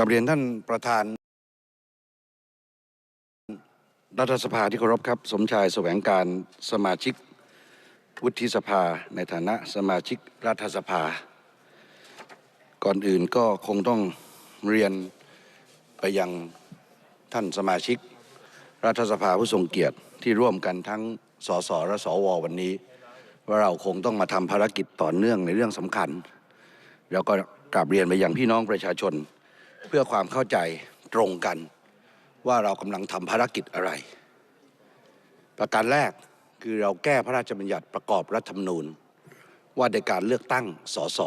กับเรียนท่านประธาน รัฐสภาที่เคารพครับ สมชายแสวงการสมาชิก วุฒิสภาในฐานะสมาชิกรัฐสภา ก่อนอื่นก็คงต้องเรียนไปยังท่านสมาชิก รัฐสภาผู้ทรงเกียรติที่ร่วมกันทั้งสสและสววันนี้ ว่าเราคงต้องมาทำภารกิจต่อเนื่องในเรื่องสำคัญ แล้วก็กราบเรียนไปยังพี่น้องประชาชน เพื่อความเข้าใจตรงกันว่าเรากำลังทำภารกิจอะไร ประการแรกคือเราแก้พระราชบัญญัติประกอบรัฐธรรมนูญ ว่าในการเลือกตั้งสส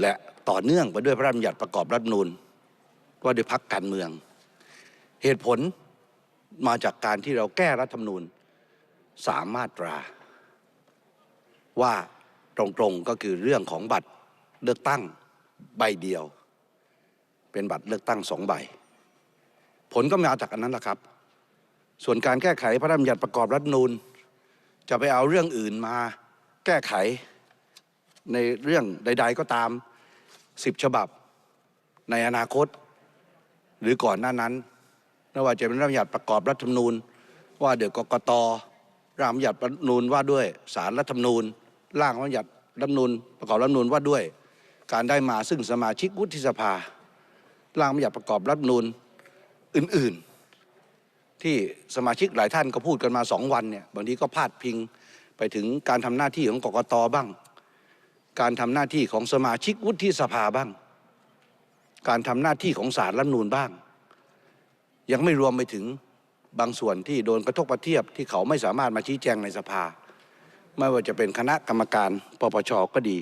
และต่อเนื่องไปด้วยพระราชบัญญัติประกอบรัฐธรรมนูญ ว่าด้วยพักการเมือง เหตุผลมาจากการที่เราแก้รัฐธรรมนูญสามมาตรา ว่าตรงๆก็คือเรื่องของบัตรเลือกตั้งใบเดียว เป็นบัตรเลือกตั้งสองใบ ผลก็มาจากอันนั้นแหละครับ ส่วนการแก้ไขพระราชบัญญัติประกอบรัฐนูญจะไปเอาเรื่องอื่นมาแก้ไขในเรื่องใด ๆ ก็ตามสิบฉบับในอนาคต หรือก่อนหน้านั้นไม่ว่าจะเป็นระราชบัญญัติประกอบรัฐธรรมนูญ ว่าเดี๋ยวกกตร่างบัญญัติรัฐธรรมนูญว่าด้วยสารรัฐธรรมนูญร่างบัญญัติรัฐธรรมนูญประกอบรัฐธรรมนูญว่าด้วย การได้มาซึ่งสมาชิกวุฒิสภา ร่างบัญญัติประกอบรัฐมนูญอื่น ๆ ที่สมาชิกหลายท่านก็พูดกันมาสองวันเนี่ยบางทีก็พาดพิงไปถึงการทำหน้าที่ของกกตบ้าง การทำหน้าที่ของสมาชิกวุฒิสภาบ้าง การทำหน้าที่ของศาลรัฐมนูญบ้าง ยังไม่รวมไปถึงบางส่วนที่โดนกระทบกระเทียบที่เขาไม่สามารถมาชี้แจงในสภา ไม่ว่าจะเป็นคณะกรรมการปปชก็ดี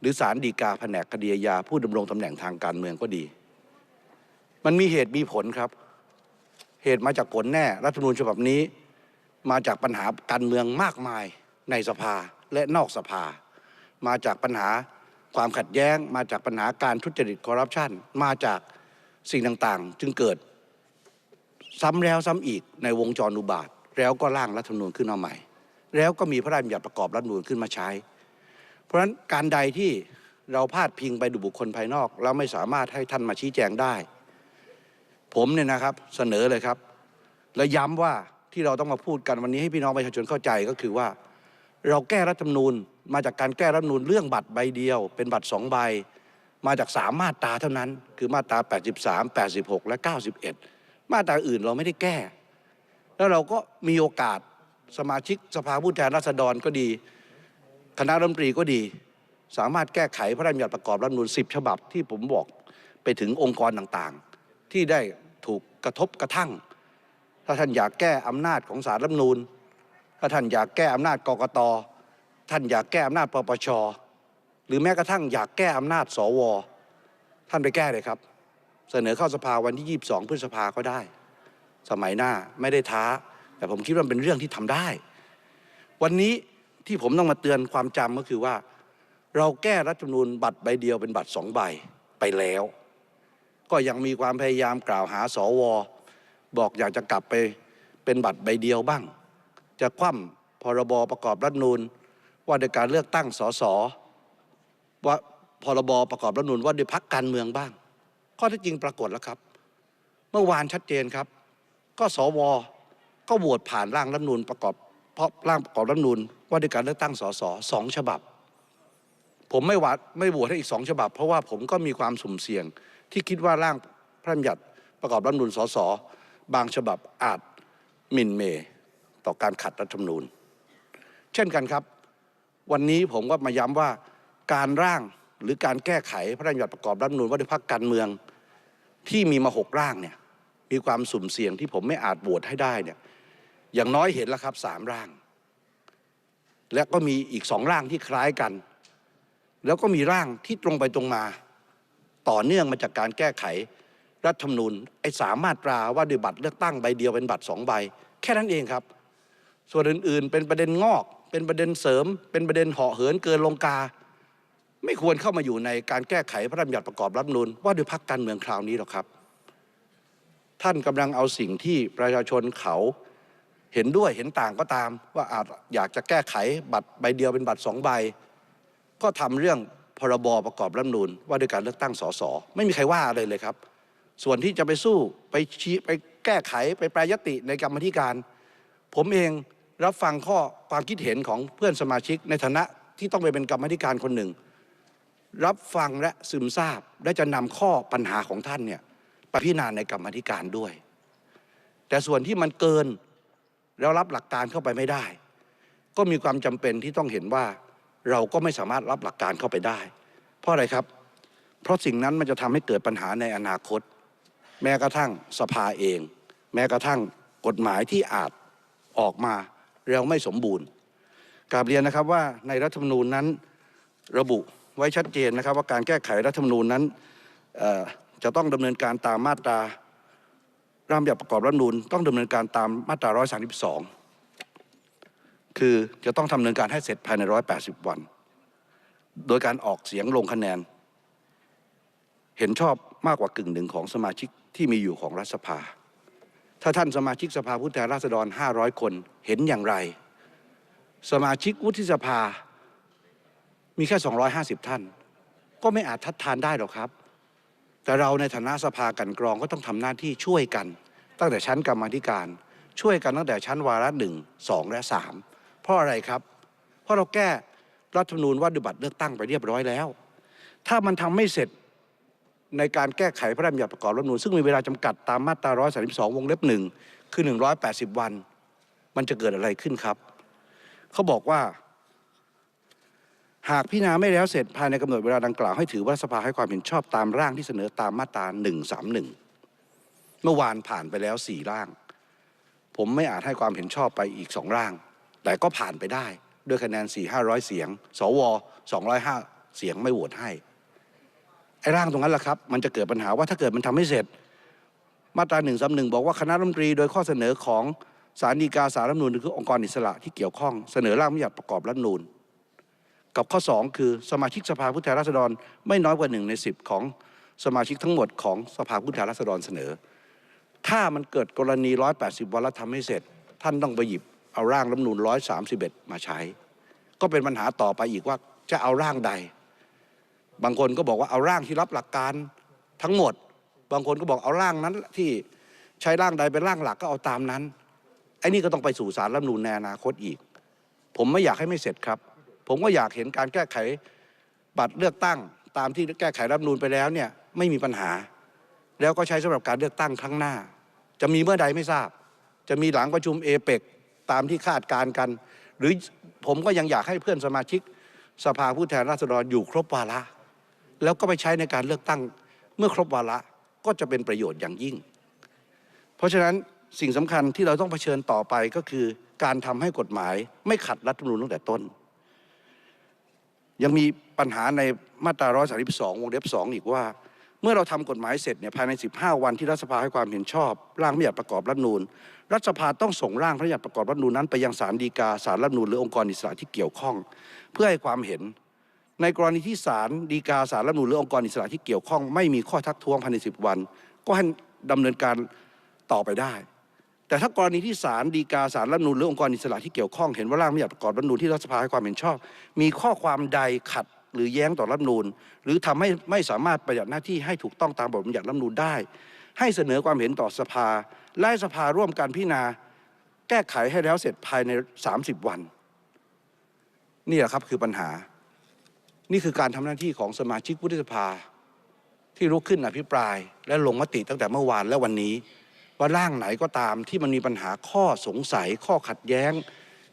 หรือศาลฎีกาแผนกคดีอาญาผู้ดำรงตำแหน่งทางการเมืองก็ดี มันมีเหตุมีผลครับ เหตุมาจากผลแน่ รัฐธรรมนูญฉบับนี้ มาจากปัญหาการเมืองมากมายในสภาและนอกสภา มาจากปัญหาความขัดแย้ง มาจากปัญหาการทุจริตคอร์รัปชันมาจากสิ่งต่างๆ จึงเกิดซ้ำแล้วซ้ำอีกในวงจรอุบาท แล้วก็ร่างรัฐธรรมนูญขึ้นมาใหม่ แล้วก็มีพระราชบัญญัติประกอบรัฐธรรมนูญขึ้นมาใช้ เพราะฉะนั้นการใดที่เราพาดพิงไปดูบุคคลภายนอก แล้วไม่สามารถให้ท่านมาชี้แจงได้ ผมเนี่ยนะครับเสนอเลยครับ และย้ำว่าที่เราต้องมาพูดกันวันนี้ให้พี่น้องประชาชนเข้าใจก็คือว่า เราแก้รัฐธรรมนูญ มาจากการแก้รัฐธรรมนูญเรื่องบัตรใบเดียว เป็นบัตรสองใบ มาจากสามมาตราเท่านั้น คือมาตรา 83 86 และ 91 มาตราอื่นเราไม่ได้แก้ แล้วเราก็มีโอกาสสมาชิกสภาผู้แทนราษฎรก็ดี คณะรัฐมนตรีก็ดี สามารถแก้ไขพระราชบัญญัติประกอบรัฐธรรมนูญ10 ฉบับที่ผมบอกไปถึงองค์กรต่างๆ ที่ได้ถูกกระทบกระทั่ง ถ้าท่านอยากแก้อำนาจของสารรัฐมนูญถ้าท่านอยากแก้อำนาจกกตท่านอยากแก้อำนาจปปชหรือแม้กระทั่งอยากแก้อำนาจสว ท่านไปแก้เลยครับ เสนอเข้าสภาวันที่ 22 พฤษภาก็ได้ สมัยหน้าไม่ได้ท้า แต่ผมคิดว่าเป็นเรื่องที่ทำได้ วันนี้ที่ผมต้องมาเตือนความจำก็คือว่า เราแก้รัฐธรรมนูญบัตรใบเดียวเป็นบัตรสองใบไปแล้ว ก็ยังมีความพยายามกล่าวหาสว บอกอยากจะกลับไปเป็นบัตรใบเดียวบ้าง จะคว่ำพรบประกอบรัฐนูญว่าในการเลือกตั้งสสว่าพรบประกอบรัฐนูญว่าด้วยพักการเมืองบ้าง ข้อท็จจริงปรากฏแล้วครับ เมื่อวานชัดเจนครับ ก็สวก็โหวตผ่านร่างรัฐนูญประกอบเพราะร่างประกอบรัฐนูญว่าด้วยการเลือกตั้งสสสองฉบับ ผมไม่หวัดไม่โหวตให้อีกสองฉบับ เพราะว่าผมก็มีความสุ่มเสี่ยง ที่คิดว่าร่างพระราชบัญญัติประกอบรัฐมนูญสสบางฉบับอาจหมิ่นเมต่อการขัดรัฐธรรมนูญ เช่นกันครับ วันนี้ผมก็มาย้ำว่าการร่างหรือการแก้ไขพระราชบัญญัติประกอบรัฐมนูญว่าด้วยพรรคการเมืองที่มีมาหกร่างเนี่ยมีความสุ่มเสี่ยงที่ผมไม่อาจโหวตให้ได้เนี่ยอย่างน้อยเห็นแล้วครับสามร่าง และก็มีอีกสองร่างที่คล้ายกัน แล้วก็มีร่างที่ตรงไปตรงมา ต่อเนื่องมาจากการแก้ไข รัฐธรรมนูญไอ้สามมาตราว่าด้วยบัตรเลือกตั้งใบเดียวเป็นบัตรสองใบ แค่นั้นเองครับ ส่วนอื่นๆ เป็นประเด็นงอก เป็นประเด็นเสริม เป็นประเด็นเหาะเหินเกินลงกา ไม่ควรเข้ามาอยู่ในการแก้ไขพระราชบัญญัติประกอบรัฐธรรมนูญว่าด้วยพรรคการเมืองคราวนี้หรอกครับ ท่านกำลังเอาสิ่งที่ประชาชนเขาเห็นด้วยเห็นต่างก็ตาม ว่าอาจอยากจะแก้ไขบัตรใบเดียวเป็นบัตรสองใบ ก็ทำเรื่อง พรบประกอบรัฐมนูญว่าด้วยการเลือกตั้งสสไม่มีใครว่าอะไรเลยครับ ส่วนที่จะไปสู้ไปชี้ไปแก้ไขไปแปรยติในกรรมธิการ ผมเองรับฟังข้อความคิดเห็นของเพื่อนสมาชิกในฐานะที่ต้องไปเป็นกรรมธิการคนหนึ่ง รับฟังและซึมซาบและจะนำข้อปัญหาของท่านเนี่ยไปพิจารณาในกรรมธิการด้วย แต่ส่วนที่มันเกินแล้วรับหลักการเข้าไปไม่ได้ ก็มีความจำเป็นที่ต้องเห็นว่า เราก็ไม่สามารถรับหลักการเข้าไปได้ เพราะอะไรครับ เพราะสิ่งนั้นมันจะทำให้เกิดปัญหาในอนาคต แม้กระทั่งสภาเอง แม้กระทั่งกฎหมายที่อาจออกมาแล้วไม่สมบูรณ์กราบเรียนนะครับว่าในรัฐธรรมนูญนั้นระบุไว้ชัดเจนนะครับ ว่าการแก้ไขรัฐธรรมนูญนั้นจะต้องดำเนินการตามมาตราร่างแบบประกอบรัฐธรรมนูญต้องดำเนินการตามมาตรา 132 คือจะต้องทำเนินการให้เสร็จภายใน 180 วัน โดยการออกเสียงลงคะแนน เห็นชอบมากกว่ากึ่งหนึ่งของสมาชิกที่มีอยู่ของรัฐสภา ถ้าท่านสมาชิกสภาผู้แทนราษฎร 500 คนเห็นอย่างไร สมาชิกวุฒิสภามีแค่ 250 ท่าน ก็ไม่อาจทัดทานได้หรอกครับ แต่เราในฐานะสภากันกรองก็ต้องทำหน้าที่ช่วยกัน ตั้งแต่ชั้นกรรมธิการช่วยกันตั้งแต่ชั้นวาระหนึ่งสองและสาม เพราะอะไรครับ เพราะเราแก้รัฐธรรมนูญว่าด้วยบัตรเลือกตั้งไปเรียบร้อยแล้ว ถ้ามันทำไม่เสร็จในการแก้ไขพระราชบัญญัติประกอบรัฐธรรมนูญซึ่งมีเวลาจำกัดตามมาตรา 132 วงเล็บหนึ่งคือ 180 วัน มันจะเกิดอะไรขึ้นครับ เขาบอกว่า หากพิจารณาไม่แล้วเสร็จภายในกำหนดเวลาดังกล่าวให้ถือว่าสภาให้ความเห็นชอบตามร่างที่เสนอตามมาตรา 131 เมื่อวานผ่านไปแล้ว 4 ร่าง ผมไม่อาจให้ความเห็นชอบไปอีก2ร่าง แต่ก็ผ่านไปได้ด้วยคะแนน 4 500 เสียง สว 205 เสียงไม่โหวตให้ ไอ้ร่างตรงนั้นแหละครับ มันจะเกิดปัญหาว่าถ้าเกิดมันทำไม่เสร็จ มาตรา1 3 1บอกว่าคณะรัฐมนตรีโดยข้อเสนอของสารดีกาสารรัฐมนูญหรือองค์กรอิสระที่เกี่ยวข้องเสนอร่างบัญญัติประกอบรัฐมนูญกับข้อ 2 คือสมาชิกสภาผู้แทนราษฎรไม่น้อยกว่าหนึ่งในสิบของสมาชิกทั้งหมดของสภาผู้แทนราษฎรเสนอ ถ้ามันเกิดกรณี 180 วันแล้วทำให้เสร็จ ท่านต้องไปหยิบ เอาร่างรัฐธรรมนูญ131มาใช้ ก็เป็นปัญหาต่อไปอีกว่าจะเอาร่างใด บางคนก็บอกว่าเอาร่างที่รับหลักการทั้งหมด บางคนก็บอกเอาร่างนั้นที่ใช้ร่างใดเป็นร่างหลักก็เอาตามนั้นไอ้นี่ก็ต้องไปสู่สารรัฐมนูญในอนาคตอีก ผมไม่อยากให้ไม่เสร็จครับ ผมก็อยากเห็นการแก้ไขบัตรเลือกตั้ง ตามที่แก้ไขรัฐมนูญไปแล้วเนี่ยไม่มีปัญหา แล้วก็ใช้สำหรับการเลือกตั้งครั้งหน้า จะมีเมื่อใดไม่ทราบ จะมีหลังประชุมเอเปก ตามที่คาดการณ์กัน หรือผมก็ยังอยากให้เพื่อนสมาชิก สภาผู้แทนราษฎรอยู่ครบวาระ แล้วก็ไปใช้ในการเลือกตั้งเมื่อครบวาระก็จะเป็นประโยชน์อย่างยิ่ง เพราะฉะนั้นสิ่งสำคัญที่เราต้องเผชิญต่อไปก็คือ การทำให้กฎหมายไม่ขัดรัฐธรรมนูญตั้งแต่ต้น ยังมีปัญหาในมาตรา 132 วงเล็บ 2 อีกว่า เมื่อเราทำกฎหมายเสร็จเนี่ยภายใน 15 วันที่รัฐสภาให้ความเห็นชอบ ร่างพระบัญญัติประกอบรัฐนูญรัฐสภาต้องส่งร่างพระบัญญัติประกอบรัฐนูญนั้นไปยังศาลฎีกาศาลรัฐนูญหรือองค์กรอิสระที่เกี่ยวข้อง เพื่อให้ความเห็น ในกรณีที่ศาลฎีกาศาลรัฐนูญหรือองค์กรอิสระที่เกี่ยวข้อง ไม่มีข้อทักท้วงภายใน 10 วัน ก็ให้ดำเนินการต่อไปได้ แต่ถ้ากรณีที่ศาลฎีกาศาลรัฐนูญหรือองค์กรอิสระที่เกี่ยวข้องเห็นว่าร่างพระบัญญัติประกอบรัฐนูญที่รัฐสภาให้ความเห็นชอบ มีข้อความใดขัด หรือแย้งต่อรัฐมนูญหรือทำให้ไม่สามารถปฏิบัติหน้าที่ให้ถูกต้องตามบทบัญญัติรัฐมนูญได้ ให้เสนอความเห็นต่อสภาและสภาร่วมการพิจารณา แก้ไขให้แล้วเสร็จภายใน 30 วันนี่แหละครับคือปัญหา นี่คือการทำหน้าที่ของสมาชิกวุฒิสภา ที่ลุกขึ้นอภิปราย และลงมติตั้งแต่เมื่อวานและวันนี้ ว่าร่างไหนก็ตามที่มันมีปัญหาข้อสงสัยข้อขัดแย้ง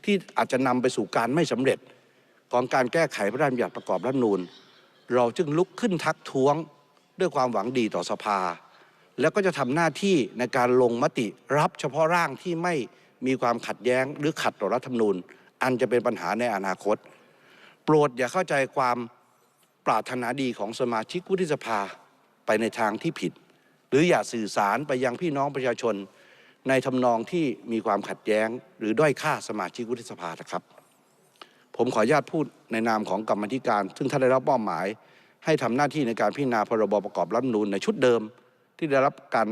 ที่อาจจะนำไปสู่การไม่สำเร็จ ของการแก้ไขพระราชบัญญัติประกอบรัฐนูญเราจึงลุกขึ้นทักท้วงด้วยความหวังดีต่อสภา แล้วก็จะทำหน้าที่ในการลงมติรับเฉพาะร่างที่ไม่มีความขัดแย้งหรือขัดต่อรัฐธรรมนูญ อันจะเป็นปัญหาในอนาคต โปรดอย่าเข้าใจความปรารถนาดีของสมาชิกวุฒิสภาไปในทางที่ผิด หรืออย่าสื่อสารไปยังพี่น้องประชาชน ในทำนองที่มีความขัดแย้ง หรือด้อยค่าสมาชิกวุฒิสภานะครับ ผมขออนุญาตพูดในนามของกรรมธิการ ซึ่งท่านได้รับมอบหมาย ให้ทำหน้าที่ในการพิจารณาพรบประกอบรัฐมนูญในชุดเดิม ที่ได้รับการ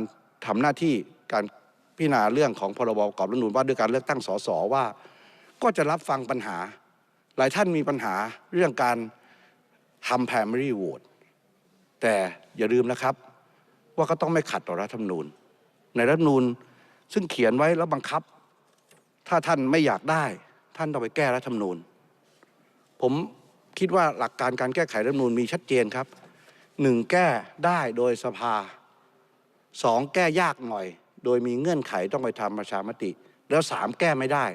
ทำหน้าที่การพิจารณาเรื่องของพรบประกอบรัฐมนูญว่าด้วยการเลือกตั้งสสว่า ก็จะรับฟังปัญหา หลายท่านมีปัญหาเรื่องการทำ primary vote แต่อย่าลืมนะครับ ว่าก็ต้องไม่ขัดต่อรัฐธรรมนูญ ในรัฐธรรมนูญซึ่งเขียนไว้แล้วบังคับ ถ้าท่านไม่อยากได้ ท่านต้องไปแก้รัฐธรรมนูญ ผมคิดว่าหลักการการแก้ไขรัฐมนูญมีชัดเจนครับหนึ่งแก้ได้โดยสภาสองแก้ยากหน่อย โดยมีเงื่อนไขต้องไปทำประชามติ แล้วสามแก้ไม่ได้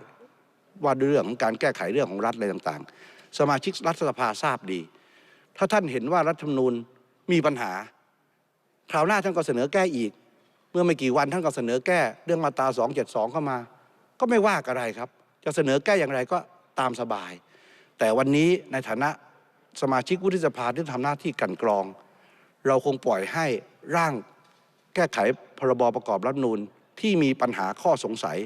ว่าเรื่องของการแก้ไขเรื่องของรัฐอะไรต่างๆ สมาชิกรัฐสภาทราบดี ถ้าท่านเห็นว่ารัฐธรรมนูญมีปัญหาคราวหน้าท่านก็เสนอแก้อีก เมื่อไม่กี่วันท่านก็เสนอแก้เรื่องมาตรา272 เข้ามา ก็ไม่ว่าอะไรครับ จะเสนอแก้อย่างไรก็ตามสบาย แต่วันนี้ในฐานะสมาชิกวุฒิสภาที่ทำหน้าที่กันกรอง เราคงปล่อยให้ร่างแก้ไขพรบประกอบรัฐนูญที่มีปัญหาข้อสงสัย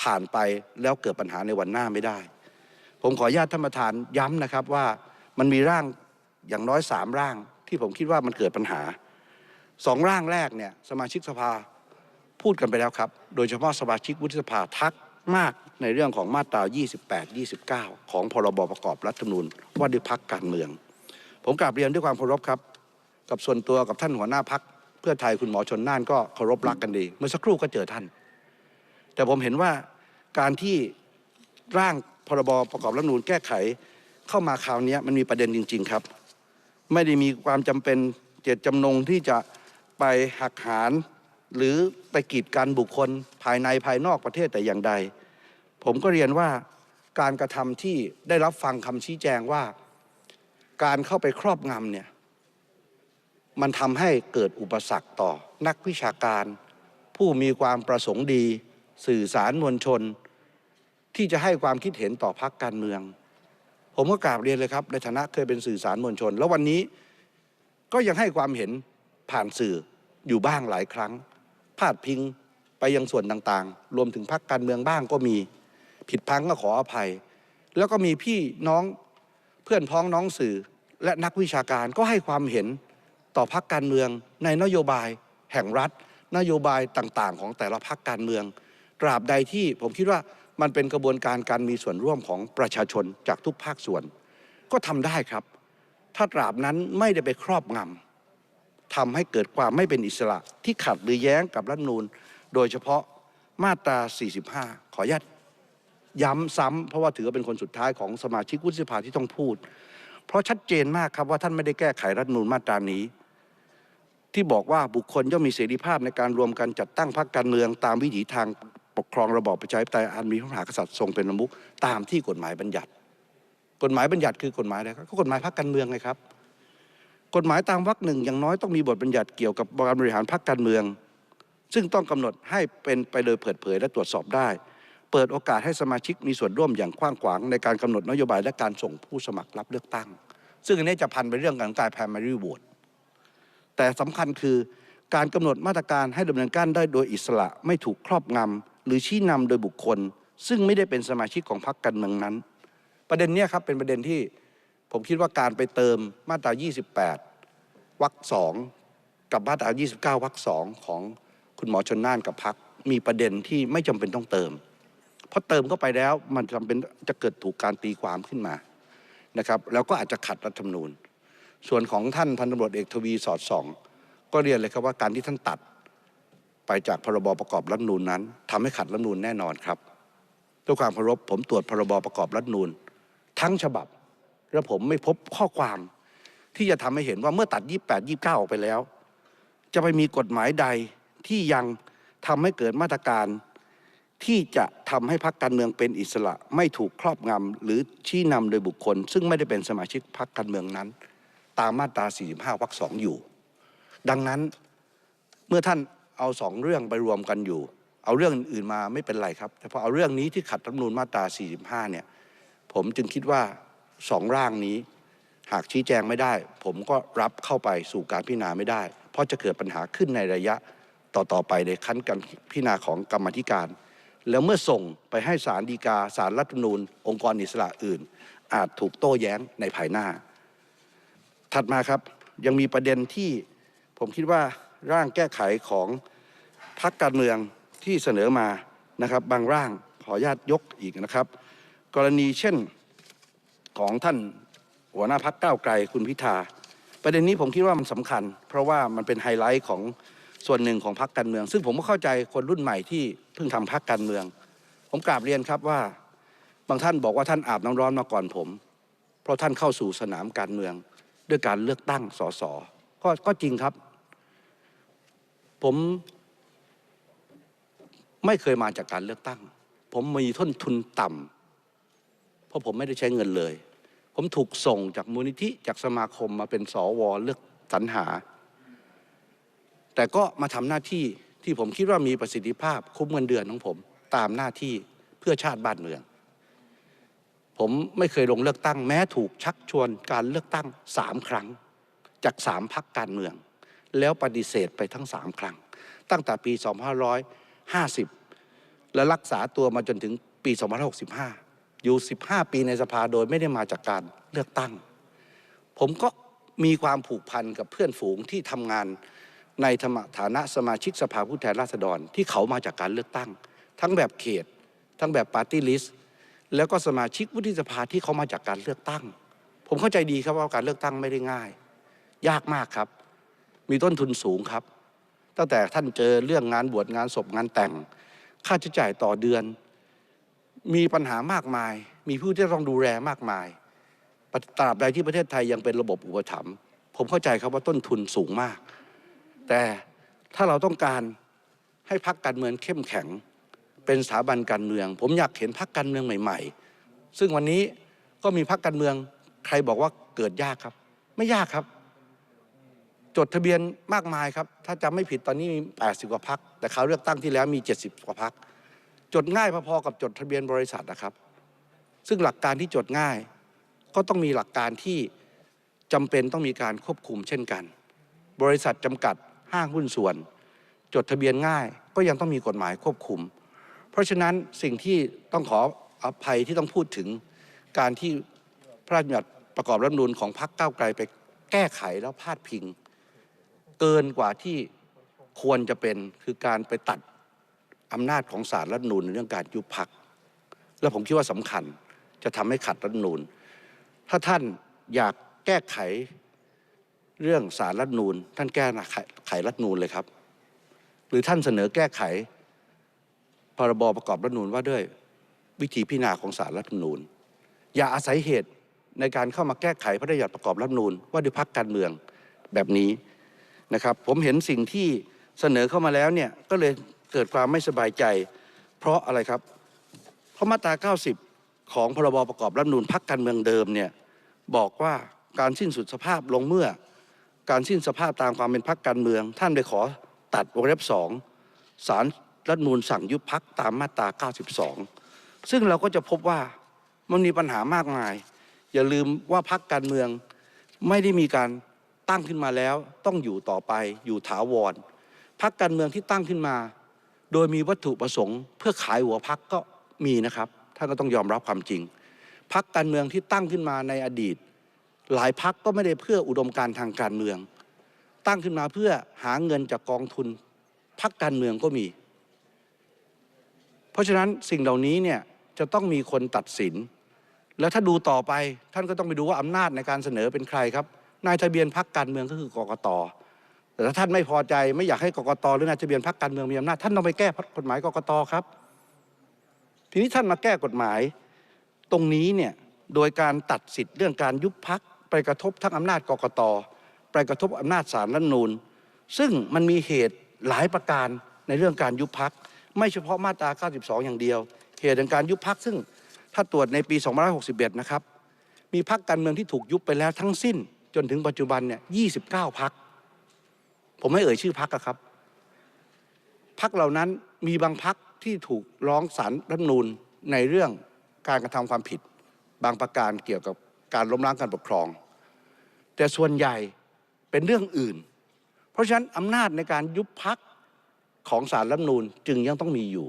ผ่านไปแล้วเกิดปัญหาในวันหน้าไม่ได้ ผมขออนุญาตท่านประธานย้ำนะครับว่ามันมีร่างอย่างน้อยสามร่างที่ผมคิดว่ามันเกิดปัญหาสองร่างแรกเนี่ยสมาชิกสภาพูดกันไปแล้วครับ โดยเฉพาะสมาชิกวุฒิสภาทักมาก ในเรื่องของมาตรา 28 29 ของพรบประกอบรัฐธรรมนูญว่าด้วยพักการเมือง ผมกราบเรียนด้วยความเคารพครับ กับส่วนตัวกับท่านหัวหน้าพักเพื่อไทยคุณหมอชนน่านก็เคารพรักกันดี เมื่อสักครู่ก็เจอท่าน แต่ผมเห็นว่าการที่ร่างพรบประกอบรัฐธรรมนูญแก้ไขเข้ามาคราวนี้มันมีประเด็นจริง ๆครับ ไม่ได้มีความจำเป็นเจตจำนงที่จะไปหักหารหรือไปกีดกันบุคคลภายในภายนอกประเทศแต่อย่างใด ผมก็เรียนว่าการกระทำที่ได้รับฟังคำชี้แจงว่า การเข้าไปครอบงำเนี่ยมันทำให้เกิดอุปสรรคต่อนักวิชาการ ผู้มีความประสงค์ดี สื่อสารมวลชน ที่จะให้ความคิดเห็นต่อพักการเมือง ผมก็กราบเรียนเลยครับ ในฐานะเคยเป็นสื่อสารมวลชน แล้ววันนี้ก็ยังให้ความเห็นผ่านสื่ออยู่บ้างหลายครั้ง พาดพิงไปยังส่วนต่างๆ รวมถึงพักการเมืองบ้างก็มี ผิดพังก็ขออภัย แล้วก็มีพี่น้องเพื่อนพ้องน้องสื่อและนักวิชาการก็ให้ความเห็นต่อพักการเมือง ในนโยบายแห่งรัฐ นโยบายต่างๆ ของแต่ละพักการเมือง ตราบใดที่ผมคิดว่ามันเป็นกระบวนการการมีส่วนร่วมของประชาชนจากทุกภาคส่วน ก็ทำได้ครับ ถ้าตราบนั้นไม่ได้ไปครอบงำทำให้เกิดความไม่เป็นอิสระที่ขัดหรือแย้งกับรัฐนูญโดยเฉพาะมาตรา 45 ขออนุญาต ย้ำซ้ำเพราะว่าถือว่าเป็นคนสุดท้ายของสมาชิกวุฒิสภาที่ต้องพูด เพราะชัดเจนมากครับว่าท่านไม่ได้แก้ไขรัฐนูญมาตรานี้ ที่บอกว่าบุคคลย่อมมีเสรีภาพในการรวมกันจัดตั้งพรรคการเมือง ตามวิถีทางปกครองระบอบประชาธิปไตยอันมีพระมหากษัตริย์ทรงเป็นประมุขตามที่กฎหมายบัญญัติ กฎหมายบัญญัติคือกฎหมายอะไรครับก็กฎหมายพรรคการเมืองไงครับ กฎหมายตามวรรคหนึ่งอย่างน้อยต้องมีบทบัญญัติเกี่ยวกับการบริหารพรรคการเมือง ซึ่งต้องกำหนดให้เป็นไปโดยเปิดเผยและตรวจสอบได้ เปิดโอกาสให้สมาชิกมีส่วนร่วมอย่างกว้างขวางในการกำหนดนโยบายและการส่งผู้สมัครรับเลือกตั้ง ซึ่งอันนี้จะพันไปเรื่องของการ primary vote แต่สำคัญคือการกำหนดมาตรการให้ดำเนินการได้โดยอิสระไม่ถูกครอบงำหรือชี้นำโดยบุคคล ซึ่งไม่ได้เป็นสมาชิกของพรรคการเมืองนั้น ประเด็นนี้ครับเป็นประเด็นที่ผมคิดว่าการไปเติมมาตรา 28 วรรคสองกับมาตรา 29 วรรคสองของคุณหมอชนน่านกับพรรคมีประเด็นที่ไม่จำเป็นต้องเติม เพราะเติมเข้าไปแล้วมันจำเป็นจะเกิดถูกการตีความขึ้นมานะครับ แล้วก็อาจจะขัดรัฐธรรมนูญ ส่วนของท่านพันตำรวจเอกทวีสอดส่อง ก็เรียนเลยครับว่าการที่ท่านตัดไปจากพรบประกอบรัฐมนูญนั้นทำให้ขัดรัฐมนูญแน่นอนครับด้วยความเคารพผมตรวจพรบประกอบรัฐมนูญทั้งฉบับ แล้วผมไม่พบข้อความที่จะทำให้เห็นว่าเมื่อตัด 28 29 ออกไปแล้ว จะไปมีกฎหมายใดที่ยังทำให้เกิดมาตรการ ที่จะทำให้พรรคการเมืองเป็นอิสระไม่ถูกครอบงำหรือชี้นำโดยบุคคล ซึ่งไม่ได้เป็นสมาชิกพรรคการเมืองนั้น ตามมาตรา 45 วรรคสองอยู่ ดังนั้นเมื่อท่านเอาสองเรื่องไปรวมกันอยู่ เอาเรื่องอื่นมาไม่เป็นไรครับ แต่พอเอาเรื่องนี้ที่ขัดรัฐมนูญมาตรา 45 เนี่ย ผมจึงคิดว่าสองร่างนี้ หากชี้แจงไม่ได้ ผมก็รับเข้าไปสู่การพิจารณาไม่ได้ เพราะจะเกิดปัญหาขึ้นในระยะต่อๆไปในขั้นการพิจารณาของกรรมธิการ แล้วเมื่อส่งไปให้ศาลฎีกาศาลรัฐธรรมนูญ องค์กรอิสระอื่น อาจถูกโต้แย้งในภายหน้า ถัดมาครับยังมีประเด็นที่ผมคิดว่าร่างแก้ไขของพรรคการเมืองที่เสนอมานะครับ บางร่างขออนุญาตยกอีกนะครับ กรณีเช่นของท่านหัวหน้าพักก้าวไกลคุณพิธาประเด็นนี้ผมคิดว่ามันสำคัญ เพราะว่ามันเป็นไฮไลท์ของส่วนหนึ่งของพักการเมือง ซึ่งผมก็เข้าใจคนรุ่นใหม่ที่ เพิ่งทำพักการเมือง ผมกราบเรียนครับว่า บางท่านบอกว่าท่านอาบน้ำร้อนมาก่อนผม เพราะท่านเข้าสู่สนามการเมือง ด้วยการเลือกตั้งสสก็ก็จริงครับ ผมไม่เคยมาจากการเลือกตั้ง ผมมีต้นทุนต่ำเพราะผมไม่ได้ใช้เงินเลย ผมถูกส่งจากมูลนิธิจากสมาคมมาเป็นสวเลือกสรรหา แต่ก็มาทำหน้าที่ ที่ผมคิดว่ามีประสิทธิภาพคุ้มเงินเดือนของผมตามหน้าที่เพื่อชาติบ้านเมือง ผมไม่เคยลงเลือกตั้งแม้ถูกชักชวนการเลือกตั้งสามครั้ง จากสามพักการเมือง แล้วปฏิเสธไปทั้งสามครั้ง ตั้งแต่ปี 2550 และรักษาตัวมาจนถึงปี 2565 อยู่ 15 ปีในสภาโดยไม่ได้มาจากการเลือกตั้ง ผมก็มีความผูกพันกับเพื่อนฝูงที่ทำงาน ในฐานะสมาชิกสภาผู้แทนราษฎร ที่เขามาจากการเลือกตั้ง ทั้งแบบเขต ทั้งแบบปาร์ตี้ลิสต์แล้วก็สมาชิกวุฒิสภาที่เขามาจากการเลือกตั้ง ผมเข้าใจดีครับว่าการเลือกตั้งไม่ได้ง่าย ยากมากครับ มีต้นทุนสูงครับ ตั้งแต่ท่านเจอเรื่องงานบวชงานศพงานแต่ง ค่าใช้จ่ายต่อเดือน มีปัญหามากมาย มีผู้ที่ต้องดูแลมากมายตราบใดที่ประเทศไทยยังเป็นระบบอุปถัมภ์ผมเข้าใจครับว่าต้นทุนสูงมาก แต่ถ้าเราต้องการให้พักการเมืองเข้มแข็งเป็นสถาบันการเมือง ผมอยากเห็นพักการเมืองใหม่ ๆ ซึ่งวันนี้ก็มีพักการเมืองใครบอกว่าเกิดยากครับ ไม่ยากครับ จดทะเบียนมากมายครับ ถ้าจำไม่ผิดตอนนี้มี 80 กว่าพัก แต่คราวเลือกตั้งที่แล้วมี 70 กว่าพัก จดง่ายพอๆกับจดทะเบียนบริษัทนะครับ ซึ่งหลักการที่จดง่าย ก็ต้องมีหลักการที่จำเป็นต้องมีการควบคุมเช่นกัน บริษัทจำกัด ห้างหุ้นส่วน จดทะเบียนง่าย ก็ยังต้องมีกฎหมายควบคุม เพราะฉะนั้นสิ่งที่ต้องขออภัยที่ต้องพูดถึงการที่พระราชบัญญัติประกอบรัฐมนูญของพรรคก้าวไกลไปแก้ไขแล้วพาดพิง เกินกว่าที่ควรจะเป็นคือการไปตัดอำนาจของศาลรัฐนูญในเรื่องการยุบพัก และผมคิดว่าสำคัญจะทำให้ขัดรัฐนูญถ้าท่านอยากแก้ไข เรื่องสารรัฐนูญท่านแก้ไขรัฐนูญเลยครับ หรือท่านเสนอแก้ไข พรบประกอบรัฐนูญว่าด้วยวิธีพิจารณาของสารรัฐนูญอย่าอาศัยเหตุในการเข้ามาแก้ไขพระราชบัญญัติประกอบรัฐนูญว่าด้วยพักการเมืองแบบนี้นะครับ ผมเห็นสิ่งที่เสนอเข้ามาแล้วเนี่ยก็เลยเกิดความไม่สบายใจ เพราะอะไรครับ เพราะมาตรา 90 ของพรบประกอบรัฐนูญพักการเมืองเดิมเนี่ยบอกว่าการสิ้นสุดสภาพลงเมื่อ การสิ้นสภาพตามความเป็นพักการเมือง ท่านไปขอตัดวงเล็บสองสารรัฐมนูญสั่งยุบพักตามมาตรา 92 ซึ่งเราก็จะพบว่ามันมีปัญหามากมาย อย่าลืมว่าพักการเมืองไม่ได้มีการตั้งขึ้นมาแล้ว ต้องอยู่ต่อไปอยู่ถาวรพักการเมืองที่ตั้งขึ้นมา โดยมีวัตถุประสงค์ เพื่อขายหัวพักก็มีนะครับท่านก็ต้องยอมรับความจริงพักการเมืองที่ตั้งขึ้นมาในอดีต พักก็ไม่ได้เพื่ออุดมการทางการเมือง ตั้งขึ้นมาเพื่อหาเงินจากกองทุนพักการเมืองก็มี เพราะฉะนั้นสิ่งเหล่านี้เนี่ยจะต้องมีคนตัดสิน แล้วถ้าดูต่อไปท่านก็ต้องไปดูว่าอำนาจในการเสนอเป็นใครครับนายทะเบียนพักการเมืองก็คือกกตแต่ถ้าท่านไม่พอใจไม่อยากให้กกตหรือนายทะเบียนพักการเมืองมีอำนาจท่านต้องไปแก้กฎหมายกกตครับ ทีนี้ท่านมาแก้กฎหมายตรงนี้เนี่ยโดยการตัดสิทธิ์เรื่องการยุบพัก ไปกระทบทั้งอำนาจกกตไปกระทบอำนาจศาลรัฐนูญซึ่งมันมีเหตุหลายประการในเรื่องการยุบพักไม่เฉพาะมาตรา 92 อย่างเดียว เหตุแห่งการยุบพักซึ่งถ้าตรวจในปี 2561 นะครับ มีพักการเมืองที่ถูกยุบไปแล้วทั้งสิ้นจนถึงปัจจุบันเนี่ย 29 พัก ผมไม่เอ่ยชื่อพักครับ พักเหล่านั้นมีบางพักที่ถูกร้องศาลรัฐนูญในเรื่องการกระทำความผิด บางประการเกี่ยวกับการล้มล้างการปกครอง แต่ส่วนใหญ่เป็นเรื่องอื่น เพราะฉะนั้นอำนาจในการยุบพักของสารรัฐนูญจึงยังต้องมีอยู่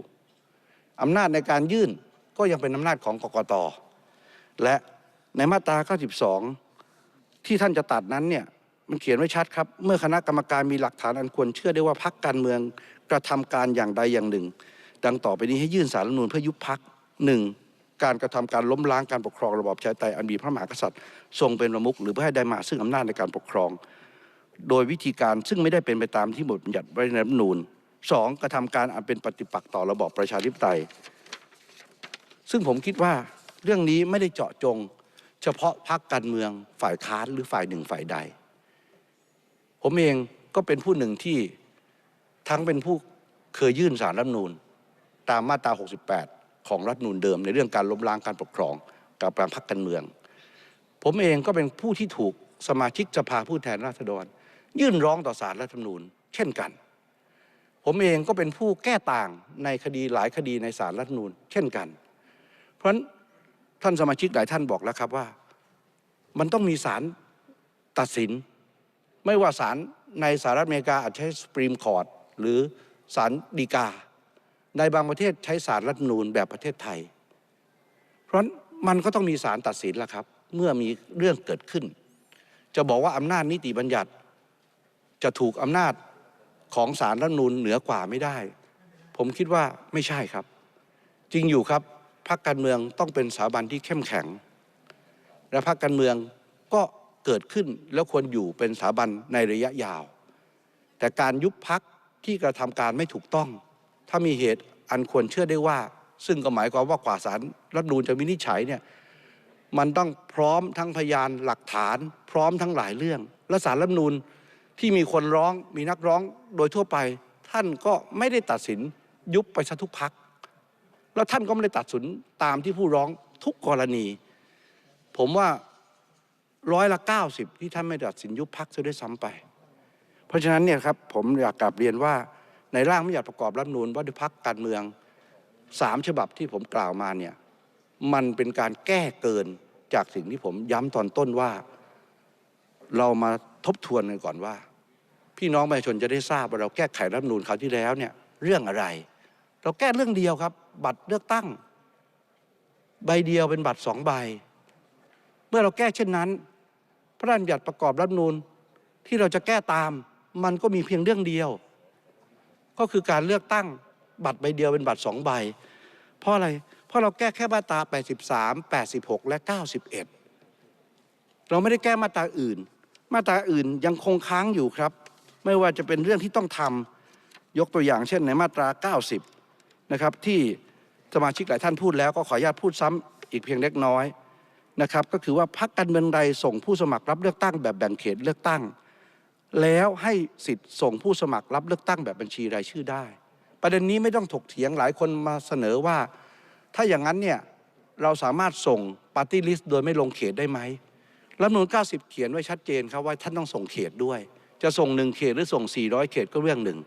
อำนาจในการยื่นก็ยังเป็นอำนาจของกกต และในมาตรา 92 ที่ท่านจะตัดนั้นเนี่ยมันเขียนไว้ชัดครับ เมื่อคณะกรรมการมีหลักฐานอันควรเชื่อได้ว่าพักการเมืองกระทำการอย่างใดอย่างหนึ่ง ดังต่อไปนี้ให้ยื่นสารรัฐมนูญเพื่อยุบพักหนึ่ง การกระทำการล้มล้างการปกครองระบอบประชาธิปไตยอันมีพระมหากษัตริย์ ทรงเป็นประมุขหรือเพื่อให้ได้มาซึ่งอำนาจในการปกครอง โดยวิธีการซึ่งไม่ได้เป็นไปตามที่บทบัญญัติไว้ในรัฐธรรมนูญสองกระทำการอันเป็นปฏิปักษ์ต่อระบอบประชาธิปไตย ซึ่งผมคิดว่าเรื่องนี้ไม่ได้เจาะจง เฉพาะพรรคการเมืองฝ่ายค้านหรือฝ่ายหนึ่งฝ่ายใด ผมเองก็เป็นผู้หนึ่งที่ทั้งเป็นผู้เคยยื่นสารรัฐธรรมนูญตามมาตรา 68 ของรัฐนูญเดิม ในเรื่องการล้มล้างการปกครองกับการพรรคการเมือง ผมเองก็เป็นผู้ที่ถูกสมาชิกสภาผู้แทนราษฎร ยื่นร้องต่อศาลรัฐธรรมนูญ เช่นกัน ผมเองก็เป็นผู้แก้ต่างในคดีหลายคดีในศาลรัฐธรรมนูญ เช่นกัน เพราะฉะนั้นท่านสมาชิกหลายท่านบอกแล้วครับว่า มันต้องมีศาลตัดสิน ไม่ว่าศาลในสหรัฐอเมริกาอาจใช้สปรีมคอร์ t หรือศาลฎีกา ในบางประเทศใช้ศาลรัฐมนูญแบบประเทศไทย เพราะมันก็ต้องมีศาลตัดสินล้วครับ เมื่อมีเรื่องเกิดขึ้น จะบอกว่าอำนาจนิติบัญญัติ จะถูกอำนาจของศาลรัฐมนูญเหนือกว่าไม่ได้ ผมคิดว่าไม่ใช่ครับ จริงอยู่ครับพรรคการเมืองต้องเป็นสถาบันที่เข้มแข็ง และพรรคการเมืองก็เกิดขึ้นแล้วควรอยู่เป็นสถาบันในระยะยาว แต่การยุบพักที่กระทำการไม่ถูกต้อง ถ้ามีเหตุอันควรเชื่อได้ว่า ซึ่งก็หมายความว่ากว่าศาลรัฐนูญจะวินิจฉัยเนี่ยมันต้องพร้อมทั้งพยานหลักฐาน พร้อมทั้งหลายเรื่อง และศาลรัฐนูญที่มีคนร้องมีนักร้องโดยทั่วไป ท่านก็ไม่ได้ตัดสินยุบไปซะทุกพัก แล้วท่านก็ไม่ได้ตัดสินตามที่ผู้ร้องทุกกรณี ผมว่าร้อยละเก้าสิบที่ท่านไม่ตัดสินยุบพักจะด้วยซ้ำไป เพราะฉะนั้นเนี่ยครับผมอยากกลับเรียนว่า ในร่างไม่อยากประกอบรัฐนูญว่าด้วยพักการเมืองสามฉบับที่ผมกล่าวมาเนี่ยมันเป็นการแก้เกินจากสิ่งที่ผมย้ำตอนต้นว่า เรามาทบทวนกันก่อนว่า พี่น้องประชาชนจะได้ทราบว่าเราแก้ไขรัฐนูญคราวที่แล้วเนี่ยเรื่องอะไร เราแก้เรื่องเดียวครับ บัตรเลือกตั้ง ใบเดียวเป็นบัตรสองใบ เมื่อเราแก้เช่นนั้น พระราชบัญญัติประกอบรัฐนูญที่เราจะแก้ตามมันก็มีเพียงเรื่องเดียว ก็คือการเลือกตั้งบัตรใบเดียวเป็นบัตรสองใบ เพราะอะไร เพราะเราแก้แค่มาตรา 83 86 และ 91 เราไม่ได้แก้มาตราอื่น มาตราอื่นยังคงค้างอยู่ครับ ไม่ว่าจะเป็นเรื่องที่ต้องทำยกตัวอย่างเช่นในมาตรา 90 นะครับ ที่สมาชิกหลายท่านพูดแล้วก็ขออนุญาตพูดซ้ำอีกเพียงเล็กน้อยนะครับ ก็คือว่าพรรคการเมืองใดส่งผู้สมัครรับเลือกตั้งแบบแบ่งเขตเลือกตั้ง แล้วให้สิทธิ์ส่งผู้สมัครรับเลือกตั้งแบบบัญชีรายชื่อได้ ประเด็นนี้ไม่ต้องถกเถียงหลายคนมาเสนอว่า ถ้าอย่างนั้นเนี่ยเราสามารถส่งปาร์ตี้ลิสต์โดยไม่ลงเขตได้ไหมรัฐมนูล90 เขียนไว้ชัดเจนครับว่าท่านต้องส่งเขตด้วย จะส่งหนึ่งเขตหรือส่ง 400 เขตก็เรื่องหนึ่ง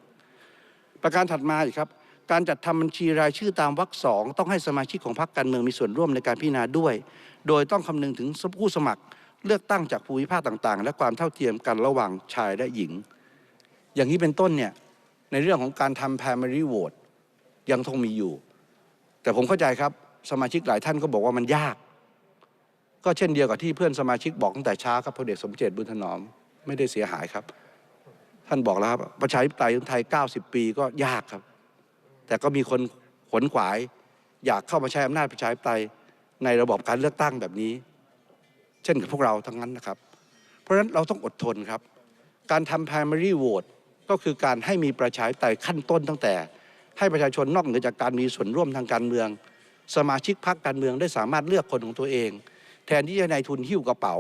ประการถัดมาอีกครับ การจัดทำบัญชีรายชื่อตามวรรคสองต้องให้สมาชิกของพรรคการเมืองมีส่วนร่วมในการพิจารณาด้วย โดยต้องคำนึงถึงผู้สมัคร เลือกตั้งจากภูมิภาคต่างๆ และความเท่าเทียมกันระหว่างชายและหญิง อย่างนี้เป็นต้นเนี่ยในเรื่องของการทำ primary vote ยังต้องมีอยู่ แต่ผมเข้าใจครับสมาชิกหลายท่านก็บอกว่ามันยาก ก็เช่นเดียวกับที่เพื่อนสมาชิกบอกตั้งแต่เช้าครับพลเอกสมเจตบุญถนอมไม่ได้เสียหายครับ ท่านบอกแล้วครับประชาธิปไตยของไทย 90 ปีก็ยากครับ แต่ก็มีคนขวนขวาย อยากเข้ามาใช้อำนาจประชาธิปไตยในระบบการเลือกตั้งแบบนี้ เช่นกับพวกเราทั้งนั้นนะครับ เพราะฉะนั้นเราต้องอดทนครับ การทำ primary vote ก็คือการให้มีประชาธิปไตยขั้นต้นตั้งแต่ ให้ประชาชนนอกเหนือจากการมีส่วนร่วมทางการเมือง สมาชิกพรรคการเมืองได้สามารถเลือกคนของตัวเอง แทนที่จะนายทุนหิ้วกระเป๋า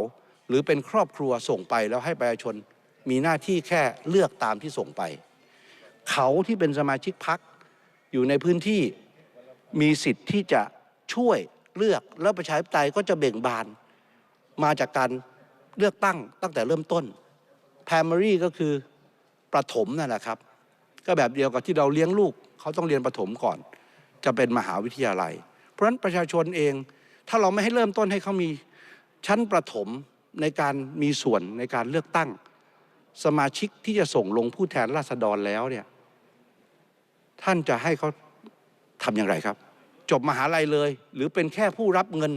หรือเป็นครอบครัวส่งไปแล้วให้ประชาชนมีหน้าที่แค่เลือกตามที่ส่งไป เขาที่เป็นสมาชิกพรรคอยู่ในพื้นที่มีสิทธิ์ที่จะช่วยเลือกแล้วประชาธิปไตยก็จะเบ่งบาน มาจากการเลือกตั้งตั้งแต่เริ่มต้น primary ก็คือประถมนั่นแหละครับ ก็แบบเดียวกับที่เราเลี้ยงลูกเขาต้องเรียนประถมก่อน จะเป็นมหาวิทยาลัย เพราะฉะนั้นประชาชนเองถ้าเราไม่ให้เริ่มต้นให้เขามีชั้นประถมในการมีส่วนในการเลือกตั้ง สมาชิกที่จะส่งลงผู้แทนราษฎรแล้วเนี่ยท่านจะให้เขาทำอย่างไรครับ จบมหาลัยเลย หรือเป็นแค่ผู้รับเงิน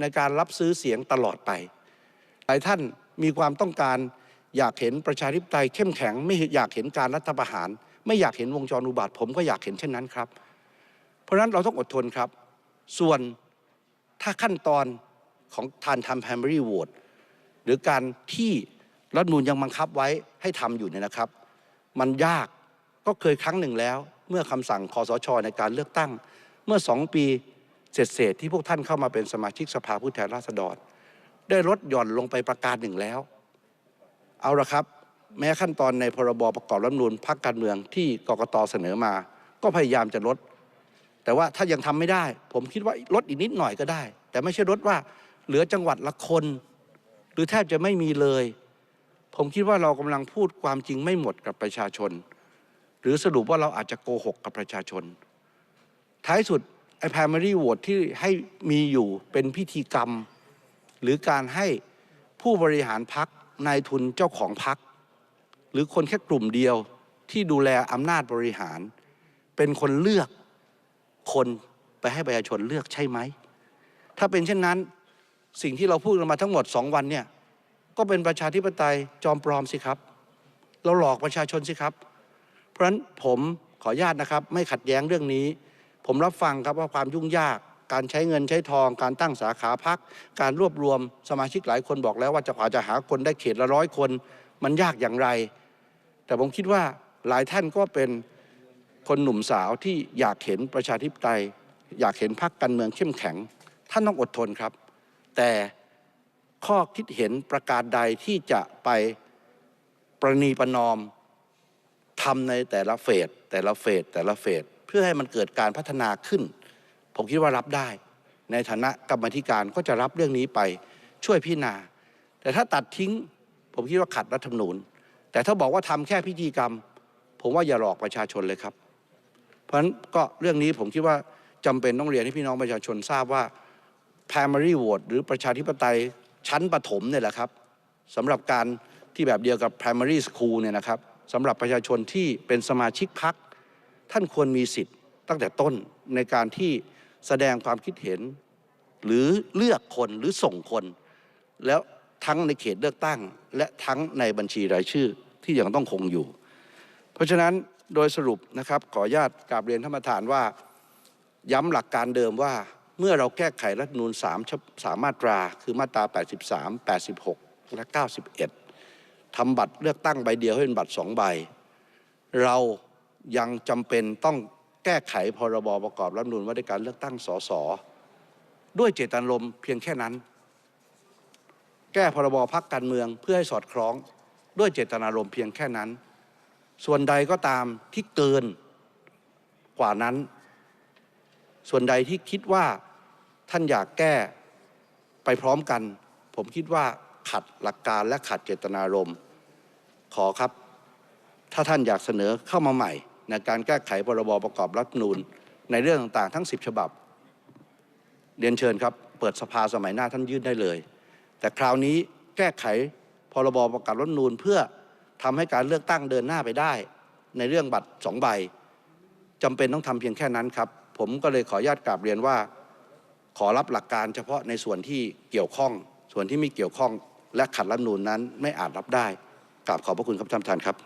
ในการรับซื้อเสียงตลอดไป หลายท่านมีความต้องการอยากเห็นประชาธิปไตยเข้มแข็ง ไม่อยากเห็นการรัฐประหาร ไม่อยากเห็นวงจรอุบาทผมก็อยากเห็นเช่นนั้นครับ เพราะฉะนั้นเราต้องอดทนครับ ส่วนถ้าขั้นตอนของทานทำ primary vote หรือการที่รัฐมนูลยังบังคับไว้ให้ทำอยู่เนี่ยนะครับ มันยากก็เคยครั้งหนึ่งแล้ว เมื่อคำสั่งคอสชในการเลือกตั้ง เมื่อสองปี เศษๆที่พวกท่านเข้ามาเป็นสมาชิกสภาผู้แทนราษฎร ได้ลดหย่อนลงไปประการหนึ่งแล้ว เอาละครับ แม้ขั้นตอนในพรบประกอบรัฐมนูญพรรคการเมืองที่กกตเสนอมา ก็พยายามจะลด แต่ว่าถ้ายังทำไม่ได้ ผมคิดว่าลดอีกนิดหน่อยก็ได้ แต่ไม่ใช่ลดว่าเหลือจังหวัดละคน หรือแทบจะไม่มีเลย ผมคิดว่าเรากำลังพูดความจริงไม่หมดกับประชาชน หรือสรุปว่าเราอาจจะโกหกกับประชาชน ท้ายสุด primary vote ที่ให้มีอยู่เป็นพิธีกรรม หรือการให้ผู้บริหารพักนายทุนเจ้าของพัก หรือคนแค่กลุ่มเดียวที่ดูแลอำนาจบริหาร เป็นคนเลือกคนไปให้ประชาชนเลือกใช่ไหม ถ้าเป็นเช่นนั้นสิ่งที่เราพูดกันมาทั้งหมดสองวันเนี่ยก็เป็นประชาธิปไตยจอมปลอมสิครับ เราหลอกประชาชนสิครับ เพราะฉะนั้นผมขออนุญาตนะครับ ไม่ขัดแย้งเรื่องนี้ ผมรับฟังครับว่าความยุ่งยาก การใช้เงินใช้ทอง การตั้งสาขาพัก การรวบรวมสมาชิกหลายคนบอกแล้วว่าจะกว่าจะหาคนได้เขตละร้อยคน มันยากอย่างไร แต่ผมคิดว่าหลายท่านก็เป็นคนหนุ่มสาวที่อยากเห็นประชาธิปไตย อยากเห็นพรรคการเมืองเข้มแข็ง ท่านต้องอดทนครับ แต่ข้อคิดเห็นประการใดที่จะไปประนีประนอมทำในแต่ละเฟสแต่ละเฟสแต่ละเฟส พื่อให้มันเกิดการพัฒนาขึ้น ผมคิดว่ารับได้ ในฐานะกรรมธิการก็จะรับเรื่องนี้ไปช่วยพิจารณา แต่ถ้าตัดทิ้ง ผมคิดว่าขัดรัฐธรรมนูญ แต่ถ้าบอกว่าทำแค่พิธีกรรม ผมว่าอย่าหลอกประชาชนเลยครับ เพราะฉะนั้นก็เรื่องนี้ผมคิดว่าจำเป็นต้องเรียนให้พี่น้องประชาชนทราบว่า primary vote หรือประชาธิปไตยชั้นประถมเนี่ยแหละครับสำหรับการที่แบบเดียวกับ primary school เนี่ยนะครับสำหรับประชาชนที่เป็นสมาชิกพรรค ท่านควรมีสิทธิ์ตั้งแต่ต้นในการที่แสดงความคิดเห็น หรือเลือกคนหรือส่งคน แล้วทั้งในเขตเลือกตั้ง และทั้งในบัญชีรายชื่อที่ยังต้องคงอยู่ เพราะฉะนั้นโดยสรุปนะครับขออนุญาตกราบเรียนท่านประธานว่า ย้ำหลักการเดิมว่าเมื่อเราแก้ไขรัฐนูญ3ฉบสามมาตรา คือมาตรา 83 86 และ 91ทำบัตรเลือกตั้งใบเดียวให้เป็นบัตรสองใบ เรา ยังจำเป็นต้องแก้ไขพรบประกอบรัฐมนูญว่าด้วยการเลือกตั้งสสด้วยเจตนารมณ์เพียงแค่นั้น แก้พรบพักการเมืองเพื่อให้สอดคล้องด้วยเจตนารมณ์เพียงแค่นั้น ส่วนใดก็ตามที่เกินกว่านั้น ส่วนใดที่คิดว่าท่านอยากแก้ไปพร้อมกัน ผมคิดว่าขัดหลักการและขัดเจตนารมณ์ขอครับ ถ้าท่านอยากเสนอเข้ามาใหม่ ในการแก้ไขพรบประกอบรัฐนูญในเรื่องต่างๆ ทั้ง 10 ฉบับ เรียนเชิญครับ เปิดสภาสมัยหน้าท่านยื่นได้เลย แต่คราวนี้แก้ไขพรบประกอบรัฐนูญเพื่อทำให้การเลือกตั้งเดินหน้าไปได้ ในเรื่องบัตรสองใบจำเป็นต้องทำเพียงแค่นั้นครับ ผมก็เลยขออนุญาตกราบเรียนว่า ขอรับหลักการเฉพาะในส่วนที่เกี่ยวข้อง ส่วนที่ไม่เกี่ยวข้อง และขัดรัฐนูญนั้นไม่อาจรับได้กราบขอบพระคุณครับท่านประธานครับ